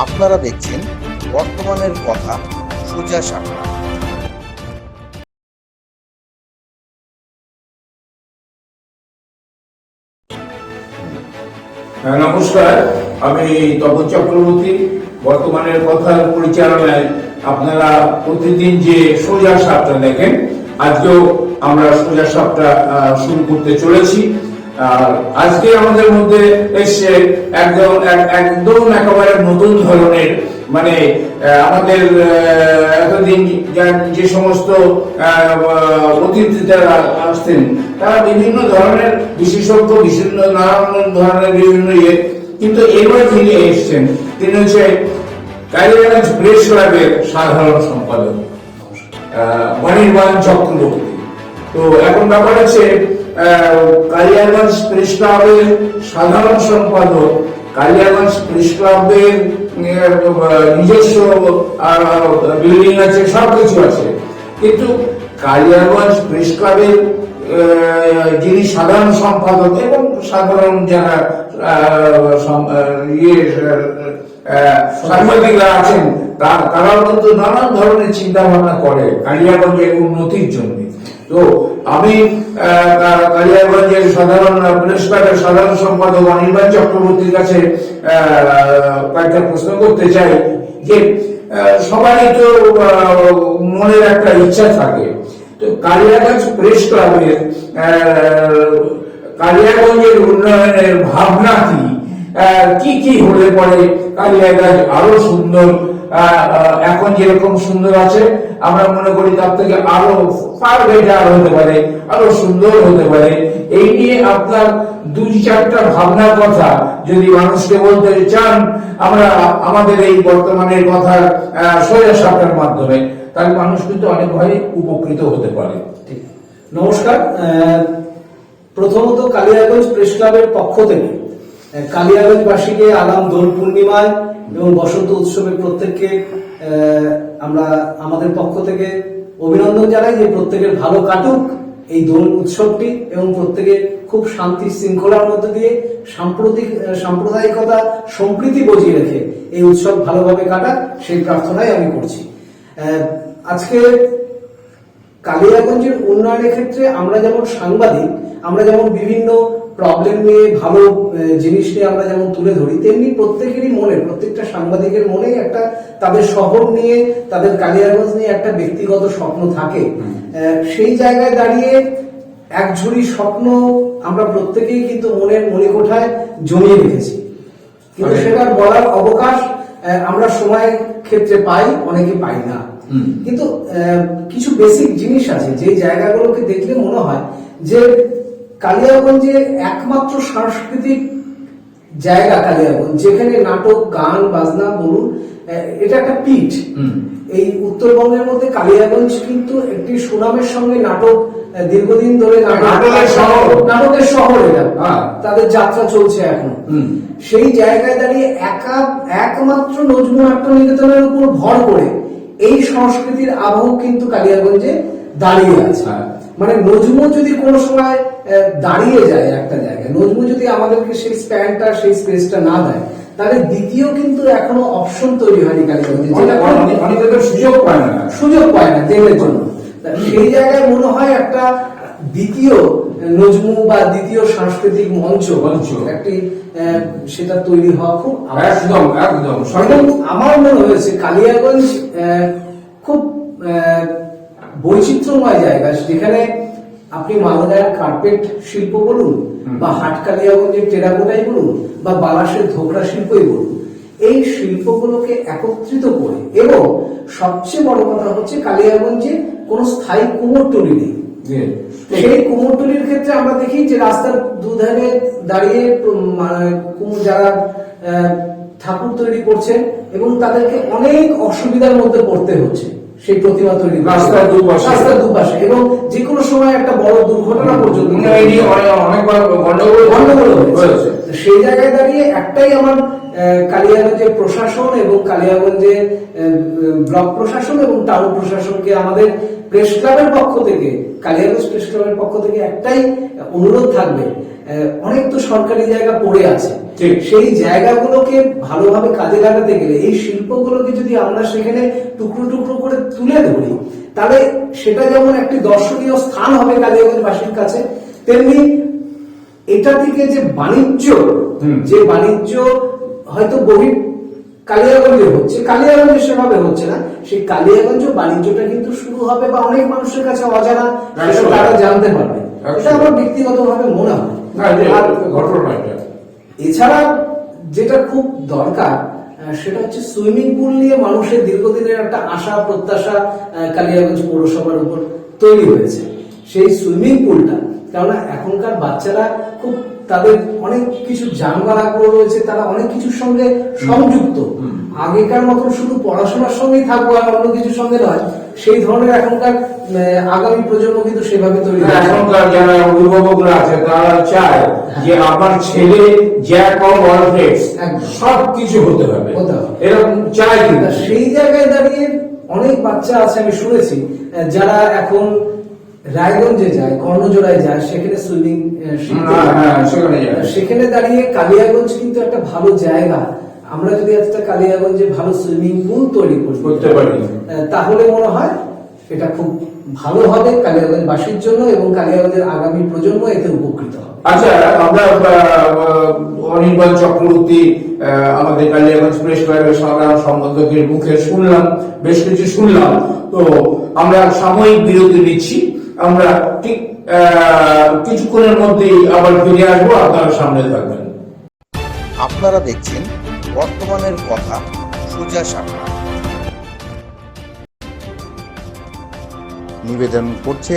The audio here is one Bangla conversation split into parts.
আপনারা দেখছেন বর্তমানের কথা সোজা সাপটা। হ্যাঁ, নমস্কার। আমি তপন চক্রবর্তী। বর্তমানের কথার পরিচালনায় আপনারা প্রতিদিন যে সোজা সাপটা দেখেন আজকেও আমরা সোজা সাপটা শুরু করতে চলেছি। আজকে আমাদের মধ্যে এসছে একদম একদম একেবারে নতুন ধরনের মানে আমাদের এতদিন যে সমস্ত অতিথিরা আসতেন তারা বিভিন্ন ধরনের বিশেষজ্ঞ বিভিন্ন নানান ধরনের বিভিন্ন ইয়ে কিন্তু এবার তিনি এসছেন। তিনি হচ্ছে কালিয়াগঞ্জ প্রেস ক্লাবের সাধারণ সম্পাদক অনির্বাণ চক্রবর্তী। তো এখন ব্যাপার আহ, কালিয়াগঞ্জ প্রেস ক্লাবের সাধারণ সম্পাদক, কালিয়াগঞ্জ প্রেস ক্লাবের নিজস্ব বিল্ডিং আছে সব কিছু আছে। কিন্তু কালিয়াগঞ্জ প্রেস ক্লাবের যিনি সাধারণ সম্পাদক এবং সাধারণ যারা ইয়ে সাংবাদিকরা আছেন তারাও কিন্তু নানান ধরনের চিন্তা ভাবনা করে কালিয়াগঞ্জের উন্নতির জন্য। তো আমি কালিয়াগঞ্জের সাধারণ প্রেস ক্লাবের সাধারণ সম্পাদক অনির্বাণ চক্রবর্তীর কাছে কয়েকটা প্রশ্ন করতে চাই যে সবারই তো মনের একটা ইচ্ছা থাকে। তো কালিয়াগঞ্জ প্রেস ক্লাবের কালিয়াগঞ্জের উন্নয়নের ভাবনা কি? কি কি হলে পরে কালিয়াগঞ্জ আরও সুন্দর এখন যেরকম সুন্দর আছে, আমরা মনে করি তার থেকে আরও ফার বেটার হতে পারে, আরও সুন্দর হতে পারে। এই নিয়ে আপনার দুই চারটা ভাবনার কথা যদি মানুষকে বলতে চান, আমরা আমাদের এই বর্তমানের কথা সোজা সাপটার মাধ্যমে। তাহলে মানুষ কিন্তু অনেকভাবে উপকৃত হতে পারে। ঠিক। নমস্কার। প্রথমত কালিয়াগঞ্জ প্রেস ক্লাবের পক্ষ থেকে কালিয়াগঞ্জবাসীকে আগাম দোল পূর্ণিমায় এবং বসন্ত উৎসবের প্রত্যেককে আমরা আমাদের পক্ষ থেকে অভিনন্দন জানাই যে প্রত্যেকের ভালো কাটুক এই দোল উৎসবটি এবং প্রত্যেকে খুব শান্তি শৃঙ্খলার মধ্যে দিয়ে সাম্প্রতিক সাম্প্রদায়িকতা সম্প্রীতি বজিয়ে রেখে এই উৎসব ভালোভাবে কাটাক, সেই প্রার্থনাই আমি করছি। আজকে কালিয়াগঞ্জের উন্নয়নের ক্ষেত্রে আমরা যেমন সাংবাদিক, আমরা যেমন বিভিন্ন প্রবলেম নিয়ে ভালো জিনিস নিয়ে আমরা যেমন তুলে ধরি তেমনি প্রত্যেকেরই মনে প্রত্যেকটা সাংবাদিকের মনে একটা তাদের শহর নিয়ে তাদের কালিয়াগঞ্জ নিয়ে একটা ব্যক্তিগত স্বপ্ন থাকে। সেই জায়গায় দাঁড়িয়ে এক ঝুড়ি স্বপ্ন আমরা প্রত্যেকেই কিন্তু মনের মণিকোঠায় জমিয়ে রেখেছি। কিন্তু মানে- সেটার বলার অবকাশ আমরা সময় ক্ষেত্রে পাই অনেকে পাই না। কিন্তু আহ, কিছু বেসিক জিনিস আছে যে জায়গাগুলোকে দেখলে মনে হয় যে কালিয়াগঞ্জে একমাত্র সাংস্কৃতিক জায়গা কালিয়াগঞ্জ যেখানে নাটক গান বাজনা বলুন এটা একটা পিঠ এই উত্তরবঙ্গের মধ্যে কালিয়াগঞ্জ কিন্তু একটি সুনামের সঙ্গে নাটক দীর্ঘদিন ধরে নাটক- নাটকের শহর। নাটকের শহর এটা। তাদের যাত্রা চলছে এখন। সেই জায়গায় দাঁড়িয়ে একা একমাত্র নজরুল নাট্য নিকেতনের উপর ভর করে এই সংস্কৃতির আবহ কিন্তু কালিয়াগঞ্জে দাঁড়িয়ে আছে হ্যাঁ। মানে নজমু যদি কোনো সময় দাঁড়িয়ে যায় একটা জায়গায়। নজমু যদি আমাদেরকে সেই স্প্যানটা সেই স্পেসটা না দেয় তাহলে দ্বিতীয় কিন্তু এখনও অপশন তৈরি হয়নি কালিয়াগঞ্জে যেটা অনেকে সুযোগ পায় না। সুযোগ পায় না দেবের জন্য। সেই জায়গায় মনে হয় একটা দ্বিতীয় নজমু বা দ্বিতীয় সাংস্কৃতিক মঞ্চ মঞ্চ। একটি আহ, সেটা তৈরি হওয়া খুব একদম একদম। আমার মনে হয়েছে কালিয়াগঞ্জ আহ, খুব আহ, বৈচিত্র্যময় জায়গা যেখানে আপনি মালদার কার্পেট শিল্প বলুন বা হাট কালিয়াগঞ্জের টেরাকোটাই বলুন বা বালাসের ধোকরা শিল্পই বলুন এই শিল্পগুলোকে একত্রিত করে এবং সবচেয়ে বড় কথা হচ্ছে কালিয়াগঞ্জে কোনো স্থায়ী কুমোরটুলি নেই। সেই কুমোরটুলির ক্ষেত্রে আমরা দেখি যে রাস্তার দুধারে দাঁড়িয়ে মানে কুমোর যারা ঠাকুর তৈরি করছেন এবং তাদেরকে অনেক অসুবিধার মধ্যে পড়তে হচ্ছে। সেই প্রতিমা তৈরি। রাস্তার দুপাশে। রাস্তার দুপাশে এবং যে কোনো সময় একটা বড় দুর্ঘটনা পর্যন্ত অনেকবার গন্ডগোল গন্ডগোল হয়েছে তো সেই জায়গায় দাঁড়িয়ে একটাই আমার কালিয়াগঞ্জের প্রশাসন এবং কালিয়াগঞ্জের ব্লক প্রশাসন এবং টাউন প্রশাসনকে আমাদের প্রেস ক্লাবের পক্ষ থেকে কালিয়াগঞ্জ প্রেস ক্লাবের পক্ষ থেকে একটাই অনুরোধ থাকবে অনেক তো সরকারি জায়গা পড়ে আছে। সেই জায়গাগুলোকে ভালোভাবে কাজে লাগাতে গেলে এই শিল্পগুলোকে যদি আমরা সেখানে টুকরো টুকরো করে তুলে ধরি তাহলে সেটা যেমন একটি দর্শনীয় স্থান হবে কালিয়াগঞ্জবাসীর কাছে তেমনি এটা থেকে যে বাণিজ্য যে বাণিজ্য হয়তো বহির কালিয়াগঞ্জে হচ্ছে কালিয়াগঞ্জে সেভাবে হচ্ছে না। সেই কালিয়াগঞ্জ বাণিজ্যটা কিন্তু শুরু হবে বা অনেক মানুষের কাছে অজানা তারা জানতে পারবে। এটা আমার ব্যক্তিগতভাবে মনে হয়। এছাড়া যেটা খুব দরকার সেটা হচ্ছে সুইমিং পুল নিয়ে মানুষের দীর্ঘদিনের একটা আশা প্রত্যাশা কালিয়াগঞ্জ পৌরসভার উপর তৈরি হয়েছে। সেই সুইমিং পুলটা কেননা এখনকার বাচ্চারা খুব তাদের অনেক কিছু জানবার আগ্রহ রয়েছে তারা অনেক কিছুর সঙ্গে সংযুক্ত। আগেকার মতন শুধু পড়াশোনার সঙ্গেই থাকব আর অন্য কিছুর সঙ্গে নয় সেই ধরনের এখনকার আগামী প্রজন্ম কিন্তু সেভাবে তৈরি এখনকার যারা অভিভাবকরা আছে তারা চায় যে আমার ছেলে জ্যাক অফ অল ট্রেডস সব কিছু হতে হবে। এরকম চায় কিন্তু। সেই জায়গায় দাঁড়িয়ে অনেক বাচ্চা আছে আমি শুনেছি যারা এখন রায়গঞ্জে যায় কর্ণজোড়ায় যায় সেখানে সুইমিং হ্যাঁ, হ্যাঁ, সেখানে দাঁড়িয়ে কালিয়াগঞ্জ কিন্তু একটা ভালো জায়গা। আমরা যদি একটা কালিয়াগঞ্জে ভালো সুইমিং পুল তৈরি করতে পারি। তাহলে মনে হয় এটা খুব ভালো হবে কালিয়াগঞ্জবাসীর জন্য এবং কালিয়াগঞ্জের আগামী প্রজন্ম এতে উপকৃত হবে। আচ্ছা আমরা অনির্বাণ চক্রবর্তী আমাদের কালিয়াগঞ্জ প্রেস ক্লাবের সাধারণ সম্পাদকের মুখে শুনলাম বেশ কিছু শুনলাম। তো আমরা সাময়িক বিরতি নিচ্ছি। আমরা ঠিক কিছুক্ষণের মধ্যেই আবার ফিরে আসব, আপনারা সামনে থাকবেন। আপনারা দেখছেন বর্তমানের কথা সোজা সামনে। নিবেদন করছে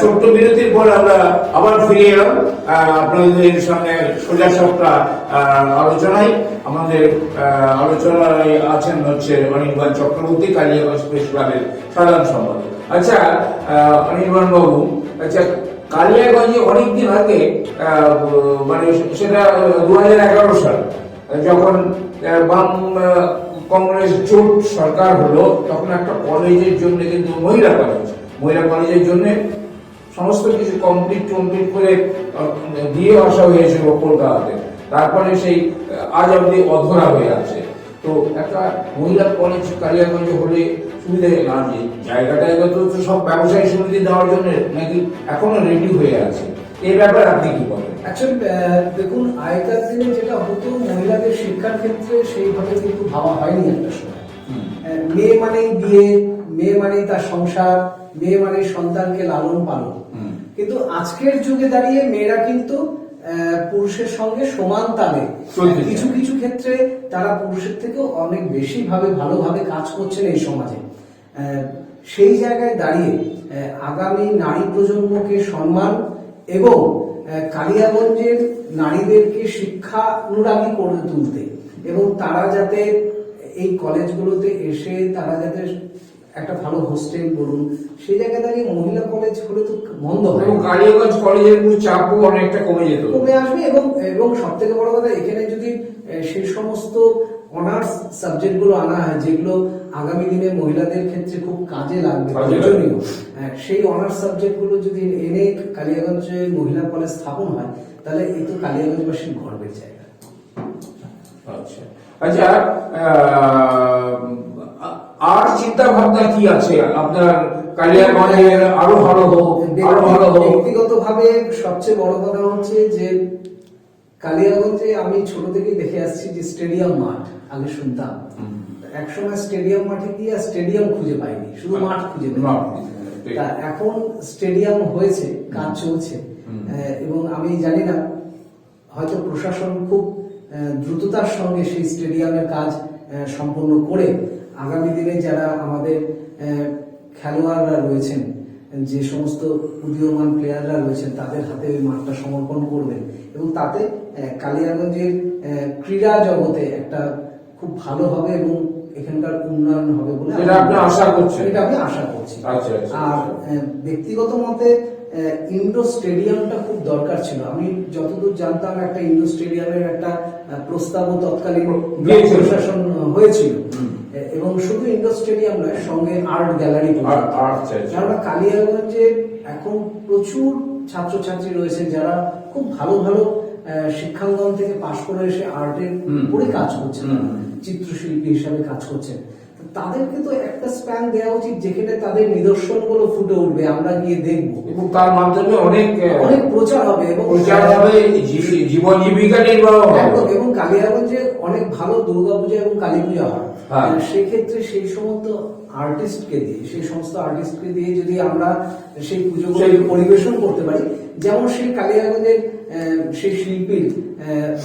ছোট্ট বিরতির পর আমরা আবার ফিরে এলাম। আপনাদের সামনে সোজা সাপটা আলোচনায়। আমাদের আলোচনায় আছেন হচ্ছে অনির্বাণ চক্রবর্তী কালিয়াগঞ্জ প্রেস ক্লাবের সাধারণ সম্পাদক। আচ্ছা অনির্বাণ বাবু আচ্ছা কালিয়াগঞ্জে অনেকদিন আগে মানে সেটা দু হাজার এগারো সাল, যখন বাম কংগ্রেস জোট সরকার হলো, তখন একটা কলেজের জন্য কিন্তু মহিলা কলেজ, মহিলা কলেজের জন্য সমস্ত কিছু কমপ্লিট টমপ্লিট করে দিয়ে আসা হয়েছিল কলকাতাতে। তারপরে সেই আজ অবধি অধরা হয়ে আছে। তো একটা মহিলা কলেজ কালিয়াগঞ্জে হলে সুবিধা না, যে জায়গাটা তো সব ব্যবসায়ী সমিতি দেওয়ার জন্য নাকি এখনও রেডি হয়ে আছে। এই ব্যাপারে আপনি কি বলেন? দেখুন, আগেকার দিনে যেটা হতো, মহিলাদের শিক্ষার ক্ষেত্রে সেইভাবে কিন্তু ভাবা হয়নি একটা সময়। মেয়ে মানেই বিয়ে মেয়ে মানেই তার সংসার মেয়ে মানে সন্তানকে লালন পালন। কিন্তু আজকের যুগে দাঁড়িয়ে মেয়েরা কিন্তু পুরুষের সঙ্গে সমান তালে। কিছু কিছু ক্ষেত্রে তারা পুরুষের থেকেও অনেক বেশি ভাবে ভালোভাবে কাজ করছেন এই সমাজে। সেই জায়গায় দাঁড়িয়ে আগামী নারী প্রজন্মকে সম্মান এবং কালিয়াগঞ্জের নারীদেরকে শিক্ষানুরাগী করে তুলতে এবং তারা যাতে এই কলেজগুলোতে এসে তারা যাতে একটা ভালো হোস্টেল বলুন সেই জায়গায় দাঁড়িয়ে মহিলা কলেজ হলে তো বন্ধ এবং কালিয়াগঞ্জ কলেজের উপর চাপও অনেকটা কমে যেত। কমে আসবে এবং এবং সব থেকে বড় কথা এখানে যদি সেই সমস্ত অনার্স সাবজেক্টগুলো আনা হয় যেগুলো আগামী দিনে মহিলাদের ক্ষেত্রে খুব কাজে লাগবে। প্রয়োজনীয় সেই অনার্স সাবজেক্টগুলো যদি এনে কালিয়াগঞ্জে মহিলা কলেজ স্থাপন হয় তাহলে এই তো কালিয়াগঞ্জবাসীর গর্বের জায়গা। আচ্ছা। আচ্ছা আর চিন্তা ভাবনা কি আছে? আপনার কালিয়াগঞ্জের আরও ভালো হোক আরও ভালো হোক। ব্যক্তিগতভাবে সবচেয়ে বড় কথা হচ্ছে যে কালিয়াগঞ্জে আমি ছোট থেকেই দেখে আসছি যে স্টেডিয়াম মাঠ আগে শুনতাম। একসময় স্টেডিয়াম মাঠে গিয়ে স্টেডিয়াম খুঁজে পাইনি শুধু মাঠ খুঁজে। তা এখন স্টেডিয়াম হয়েছে কাজ চলছে। এবং আমি জানি না হয়তো প্রশাসন খুব দ্রুততার সঙ্গে সেই স্টেডিয়ামের কাজ সম্পন্ন করে আগামী দিনে যারা আমাদের খেলোয়াড়রা রয়েছেন যে সমস্ত উদীয়মান প্লেয়াররা রয়েছেন তাদের হাতে ওই মাঠটা সমর্পণ করবেন এবং তাতে কালিয়াগঞ্জের ক্রীড়া জগতে একটা খুব ভালো হবে এবং এখানকার উন্নয়ন হবে বলে আপনি আশা করছেন। এটা আমি আশা করছি আচ্ছা, আচ্ছা, আর আচ্ছা। ব্যক্তিগত মতে আহ, ইন্ডোর স্টেডিয়ামটা খুব দরকার ছিল। আমি যতদূর জানতাম একটা ইন্ডোর স্টেডিয়ামের একটা প্রস্তাবও তৎকালীন প্রশাসন হয়েছিল। এবং শুধু ইন্ডোর স্টেডিয়াম নয় সঙ্গে আর্ট গ্যালারি। কেননা কালিয়াগঞ্জে এখন প্রচুর ছাত্রছাত্রী রয়েছে যারা খুব ভালো ভালো শিক্ষাঙ্গন থেকে পাশ করে এসে আর্টের উপরে কাজ করছে। চিত্রশিল্পী হিসাবে কাজ করছেন তো তাদেরকে তো একটা স্প্যান দেওয়া উচিত যেখানে তাদের নিদর্শনগুলো ফুটে উঠবে আমরা গিয়ে দেখব। এবং তার মাধ্যমে অনেক অনেক প্রচার হবে এবং প্রচার হবে জীবন জীবিকা নির্বাহ হবে। এবং কালিয়াগঞ্জে অনেক ভালো দুর্গাপূজা এবং কালী পূজা হয়। হ্যাঁ। সেক্ষেত্রে সেই সমস্ত আর্টিস্টকে দিয়ে সেই সমস্ত আর্টিস্টকে দিয়ে যদি আমরা সেই পুজোগুলো পরিবেশন করতে পারি যেমন সেই কালিয়াগঞ্জের সেই শিল্পীর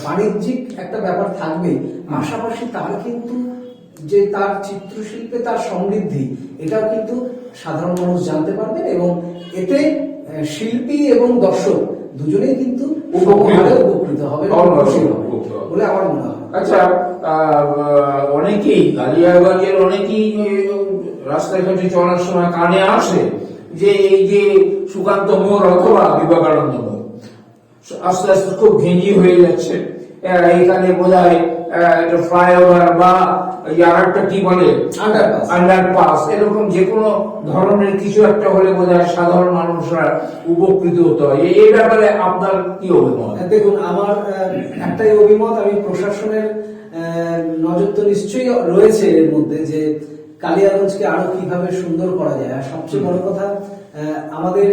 বাণিজ্যিক একটা ব্যাপার থাকবে পাশাপাশি তার কিন্তু যে তার চিত্রশিল্পে তার সমৃদ্ধি এটাও কিন্তু সাধারণ মানুষ জানতে পারবেন এবং এতে শিল্পী এবং দর্শক দুজনেই কিন্তু উপকৃত। হবে। বলে আমার মনে হয় আচ্ছা আহ, অনেকেই কালিয়াগঞ্জের অনেকেই রাস্তায় চলার সময় কানে আসে যে এই যে সুকান্ত মোড় অথবা বিবেকানন্দ মোড় আস্তে আস্তে খুব ঘেঁজি হয়ে যাচ্ছে এখানে বোধ হয় ফ্লাইওভার বা এই আর একটা কি বলে? আন্ডারপাস এরকম যে কোনো ধরনের কিছু একটা হলে বোধ হয় সাধারণ মানুষরা উপকৃত হতে হয়। এই- ব্যাপারে আপনার কি অভিমত? দেখুন আমার একটাই অভিমত আমি প্রশাসনের নজর তো নিশ্চয়ই রয়েছে এর মধ্যে যে কালিয়াগঞ্জকে আরও কীভাবে সুন্দর করা যায়। আর সবচেয়ে বড় কথা আহ, আমাদের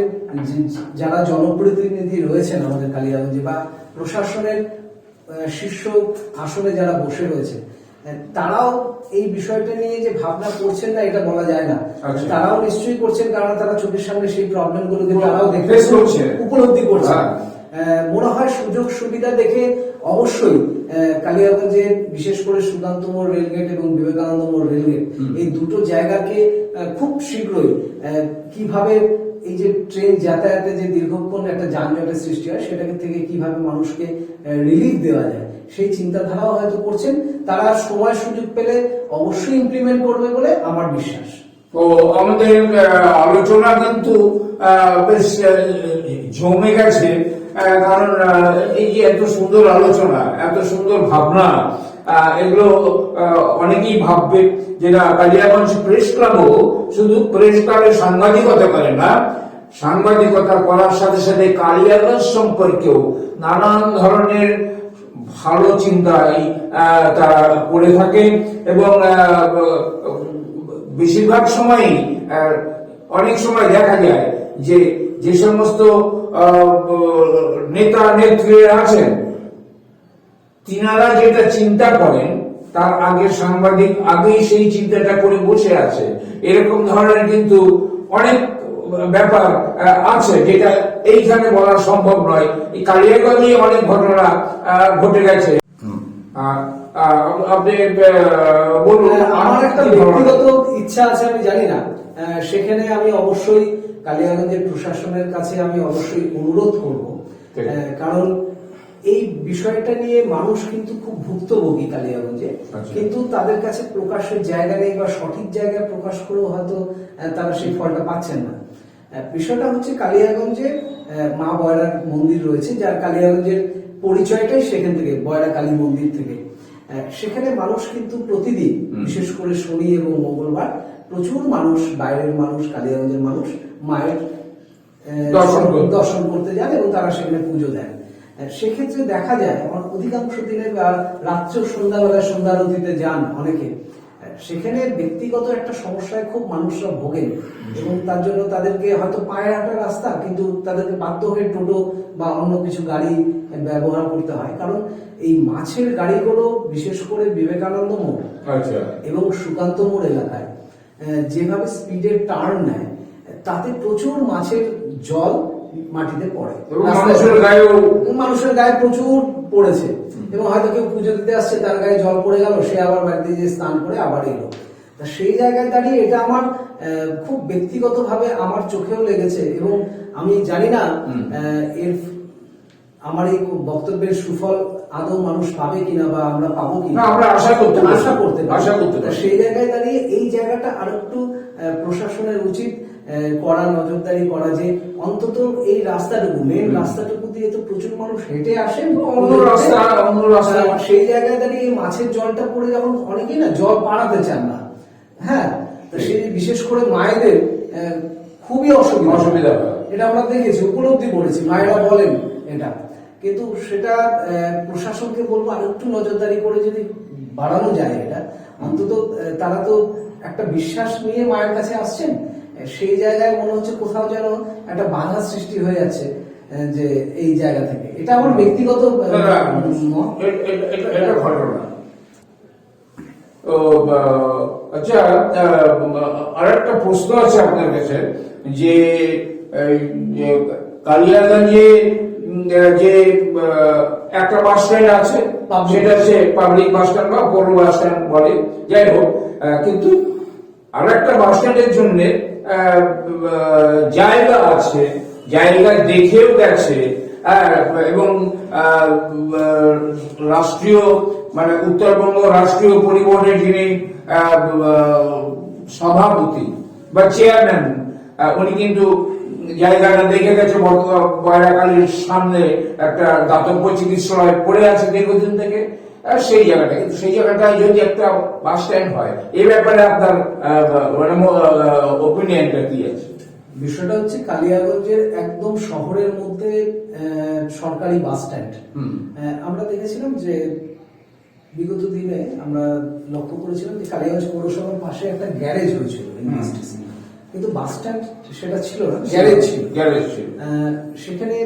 যারা জনপ্রতিনিধি রয়েছেন আমাদের কালিয়াগঞ্জে বা প্রশাসনের শীর্ষ আসনে যারা বসে রয়েছে তারাও এই বিষয়টা নিয়ে যে ভাবনা করছেন না এটা বলা যায় না আচ্ছা। তারাও নিশ্চয়ই করছেন কারণ তারা চোখের সামনে সেই প্রবলেম গুলোকে তারাও দেখে করছে। উপলব্ধি করছে হ্যাঁ। আহ, মনে হয় সুযোগ সুবিধা দেখে অবশ্যই আহ, কালিয়াগঞ্জে বিশেষ করে সুকান্ত মোড় রেলগেট এবং বিবেকানন্দ মোড় রেলগেট এই দুটো জায়গাকে খুব শীঘ্রই কীভাবে এই যে ট্রেন যাতায়াতে যে দীর্ঘক্ষণ একটা যানজটের সৃষ্টি হয় সেটাকে থেকে কীভাবে মানুষকে রিলিফ দেওয়া যায় সেই চিন্তাধারাও হয়তো করছেন। তারা সময় সুযোগ পেলে অবশ্যই ইমপ্লিমেন্ট করবে বলে আমার বিশ্বাস। তো আমাদের আলোচনা কিন্তু বেশ জমে গেছে। কারণ এই যে এত সুন্দর আলোচনা এত সুন্দর ভাবনা এগুলো অনেকেই ভাববে যেটা কালিয়াগঞ্জ প্রেস ক্লাবও শুধু প্রেস ক্লাবে সাংবাদিকতা করে না সাংবাদিকতা করার সাথে সাথে কালিয়াগঞ্জ সম্পর্কেও নানান ধরনের ভালো চিন্তাই আহ, তারা করে থাকে এবং বেশিরভাগ সময়ই অনেক সময় দেখা যায় যে যে সমস্ত নেতা নেত্রীরা আছেন তিনারা যেটা চিন্তা করেন তার আগে সাংবাদিক আগেই সেই চিন্তাটা করে বসে আছে। এরকম ধরনের কিন্তু অনেক ব্যাপার আছে যেটা এইখানে বলা সম্ভব নয়। এই কালিয়াগঞ্জে অনেক ঘটনা ঘটে গেছে। আপনি বলুন। আমার একটা ব্যক্তিগত ইচ্ছা আছে আমি জানি না। সেখানে আমি অবশ্যই কালিয়াগঞ্জের প্রশাসনের কাছে আমি অবশ্যই অনুরোধ করব। কারণ এই বিষয়টা নিয়ে মানুষ কিন্তু খুব ভুক্তভোগী কালিয়াগঞ্জে। আচ্ছা। কিন্তু তাদের কাছে প্রকাশের জায়গা নেই বা সঠিক জায়গায় প্রকাশ করেও হয়তো তারা সেই ফলটা পাচ্ছেন না। বিষয়টা হচ্ছে কালিয়াগঞ্জে মা বয়রার মন্দির রয়েছে যার কালিয়াগঞ্জের পরিচয়টাই সেখান থেকে বয়রা কালী মন্দির থেকে। সেখানে মানুষ কিন্তু প্রতিদিন বিশেষ করে শনি এবং মঙ্গলবার প্রচুর মানুষ বাইরের মানুষ কালিয়াগঞ্জের মানুষ মায়ের দর্শন করতে। দর্শন করতে যান এবং তারা সেখানে পুজো দেন। সেক্ষেত্রে দেখা যায় আমার অধিকাংশ দিনে রাত্র সন্ধ্যাবেলা সন্ধ্যারতিতে যান অনেকে। সেখানে ব্যক্তিগত একটা সমস্যায় খুব মানুষরা ভোগেন এবং তার জন্য তাদেরকে হয়তো পায়ে হাঁটা রাস্তা কিন্তু তাদেরকে বাধ্য হয়ে টোটো বা অন্য কিছু গাড়ি ব্যবহার করতে হয়। কারণ এই মাছের গাড়িগুলো বিশেষ করে বিবেকানন্দ মোড় আচ্ছা। এবং সুকান্ত মোড় এলাকায় যেভাবে স্পিডের টার্ন নেয় তাতে প্রচুর মাছের জল মাটিতে পড়ে। মানুষের গায়ে প্রচুর পড়েছে। এবং হয়তো কেউ পুজো দিতে আসছে তার গায়ে জল পড়ে গেল সে আবার বাড়িতে যে স্নান করে আবার এলো। তা সেই জায়গায় দাঁড়িয়ে এটা আমার খুব ব্যক্তিগতভাবে আমার চোখেও লেগেছে। এবং আমি জানি না এর আমার এই বক্তব্যের সুফল আদৌ মানুষ পাবে কিনা বা আমরা পাবো কিনা। আমরা আশা করতে আশা করতে আশা করতে সেই জায়গায় দাঁড়িয়ে এই জায়গাটা আর একটু প্রশাসনের উচিত কড়া নজরদারি করা যে অন্তত এই রাস্তাটুকু মেন রাস্তাটুকু দিয়ে তো প্রচুর মানুষ হেঁটে আসেন অন্য রাস্তা অন্য রাস্তা। সেই জায়গায় দাঁড়িয়ে এই মাছের জলটা পড়ে যখন অনেকেই না জল পাড়াতে চান না। হ্যাঁ? তো সেই বিশেষ করে মায়েদের খুবই অসুবিধা। অসুবিধা এটা আমরা দেখেছি উপলব্ধি করেছি মায়েরা বলেন এটা। কিন্তু সেটা আহ, প্রশাসনকে বলব আর একটু নজরদারি করে যদি বাড়ানো যায় এটা। অন্তত তারা তো একটা বিশ্বাস নিয়ে মায়ের কাছে আসছেন সেই জায়গায় মনে হচ্ছে কোথাও যেন একটা বাধা সৃষ্টি হয়ে যাচ্ছে যে এই জায়গা থেকে। এটা আমার ব্যক্তিগত এটা ঘটনা। তো আচ্ছা আর একটা প্রশ্ন আছে আপনার কাছে যে কালিয়াগঞ্জে যে একটা বাস স্ট্যান্ড আছে সেটা হচ্ছে পাবলিক বাস স্ট্যান্ড বা পৌর বাস স্ট্যান্ড বলে। যাই হোক কিন্তু আর একটা বাস স্ট্যান্ডের জন্য জায়গা আছে জায়গা দেখেও গেছে আহ, এবং রাষ্ট্রীয় মানে উত্তরবঙ্গ রাষ্ট্রীয় পরিবহনের যিনি সভাপতি বা চেয়ারম্যান উনি কিন্তু জায়গাটা দেখে গেছে বয়রাকালীর সামনে একটা দাতব্য চিকিৎসালয় পড়ে আছে দীর্ঘদিন থেকে। সেই জায়গাটা। কিন্তু সেই জায়গাটায় যদি একটা বাস স্ট্যান্ড হয় এই ব্যাপারে আপনার ওপিনিয়নটা কি আছে? বিষয়টা হচ্ছে কালিয়াগঞ্জের একদম শহরের মধ্যে সরকারি বাস স্ট্যান্ড আমরা দেখেছিলাম যে বিগত দিনে আমরা লক্ষ্য করেছিলাম যে কালিয়াগঞ্জ পৌরসভার পাশে একটা গ্যারেজ হয়েছিল কিন্তু বাস স্ট্যান্ড সেটা ছিল না গ্যারেজ ছিল। গ্যারেজ ছিল। সেখানে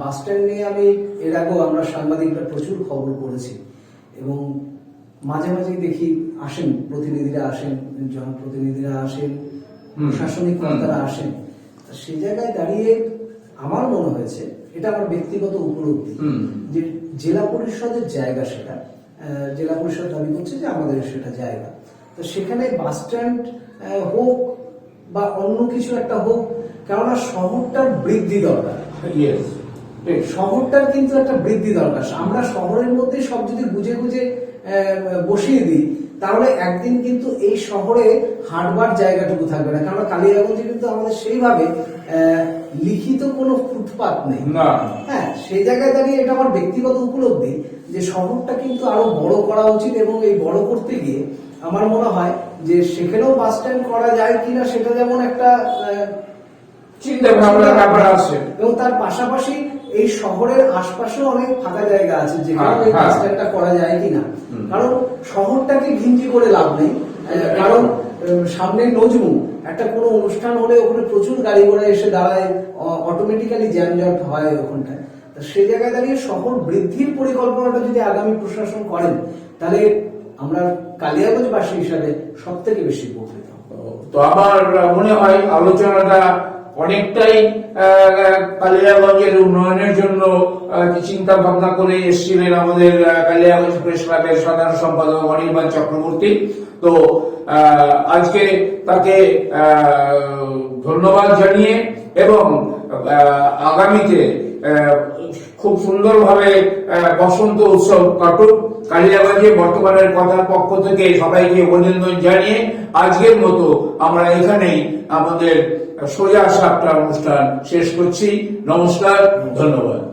বাস স্ট্যান্ড নিয়ে আমি এর আগেও আমরা সাংবাদিকরা প্রচুর খবর করেছি এবং মাঝে মাঝে দেখি আসেন প্রতিনিধিরা আসেন জনপ্রতিনিধিরা আসেন প্রশাসনিক। কর্তারা আসেন। তা সেই জায়গায় দাঁড়িয়ে আমার মনে হয়েছে এটা আমার ব্যক্তিগত উপলব্ধি। যে জেলা পরিষদের জায়গা সেটা জেলা পরিষদ দাবি করছে যে আমাদের সেটা জায়গা। তো সেখানে বাস স্ট্যান্ড হোক বা অন্য কিছু একটা হোক কেননা শহরটার বৃদ্ধি দরকার। শহরটার কিন্তু একটা বৃদ্ধি দরকার। আমরা শহরের মধ্যে সব যদি বুঝে বুঝে বসিয়ে দিই তাহলে একদিন কিন্তু এই শহরে হাঁটবার জায়গাটুকু থাকবে না। কারণ কালিয়াগঞ্জে কিন্তু আমাদের সেইভাবে লিখিত কোনো ফুটপাত নেই। হ্যাঁ সেই জায়গায় দাঁড়িয়ে এটা আমার ব্যক্তিগত উপলব্ধি যে শহরটা কিন্তু আরও বড় করা উচিত এবং এই বড় করতে গিয়ে আমার মনে হয় যে সেখানেও বাস স্ট্যান্ড করা যায় কিনা সেটা যেমন একটা আহ, চিন্তা ভাবনার ব্যাপার আছে। এবং তার পাশাপাশি এই শহরের আশপাশেও অনেক ফাঁকা জায়গা আছে যেখানে হ্যাঁ, এই হ্যাঁ। স্ট্যান্ডটা করা যায় কিনা। কারণ শহরটাকে ঘিঞ্জি করে লাভ নেই কারণ সামনে নজমু একটা কোনো অনুষ্ঠান হলে ওখানে প্রচুর গাড়ি ঘোড়া এসে দাঁড়ায় অটোমেটিক্যালি যানজট হয় ওখানটায়। তা সেই জায়গায় দাঁড়িয়ে শহর বৃদ্ধির পরিকল্পনাটা যদি আগামী প্রশাসন করেন তাহলে আমরা কালিয়াগঞ্জবাসী হিসাবে সব থেকে বেশি উপকৃত তো আমার মনে হয় আলোচনাটা অনেকটাই কালিয়াগঞ্জের উন্নয়নের জন্য চিন্তা ভাবনা করে এসেছিলেন আমাদের কালিয়াগঞ্জ প্রেস ক্লাবের সাধারণ সম্পাদক অনির্বাণ চক্রবর্তী। তো আজকে তাকে ধন্যবাদ জানিয়ে এবং আগামীতে খুব সুন্দরভাবে বসন্ত উৎসব কাটুক। কালিয়াগঞ্জে বর্তমানের কথার পক্ষ থেকে সবাইকে অভিনন্দন জানিয়ে আজকের মতো আমরা এখানেই আমাদের সোজা সাতটা অনুষ্ঠান শেষ করছি। নমস্কার ধন্যবাদ।